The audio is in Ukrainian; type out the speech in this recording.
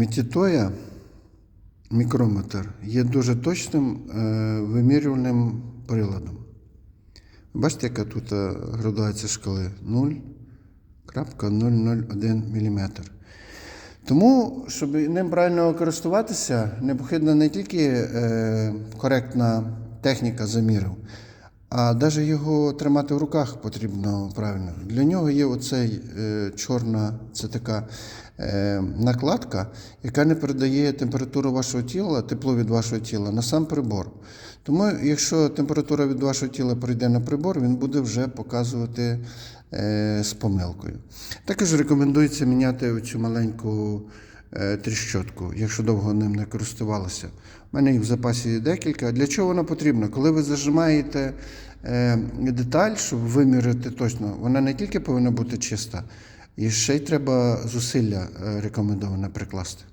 Мітітоя мікрометр є дуже точним е, вимірювальним приладом. Бачите, яка тут е, градуація шкали 0,001 мм. Тому, щоб ним правильно користуватися, необхідна не тільки е, коректна техніка замірів, а навіть його тримати в руках потрібно правильно. Для нього є оцей е, чорна, це така е, накладка, яка не передає температуру вашого тіла, тепло від вашого тіла на сам прибор. Тому, якщо температура від вашого тіла прийде на прибор, він буде вже показувати е, з помилкою. Також рекомендується міняти цю маленьку тріщотку, якщо довго ним не користувалися. У мене їх в запасі декілька. Для чого вона потрібна? Коли ви зажимаєте е, деталь, щоб вимірити точно, вона не тільки повинна бути чиста, і ще й треба зусилля е, рекомендоване прикласти.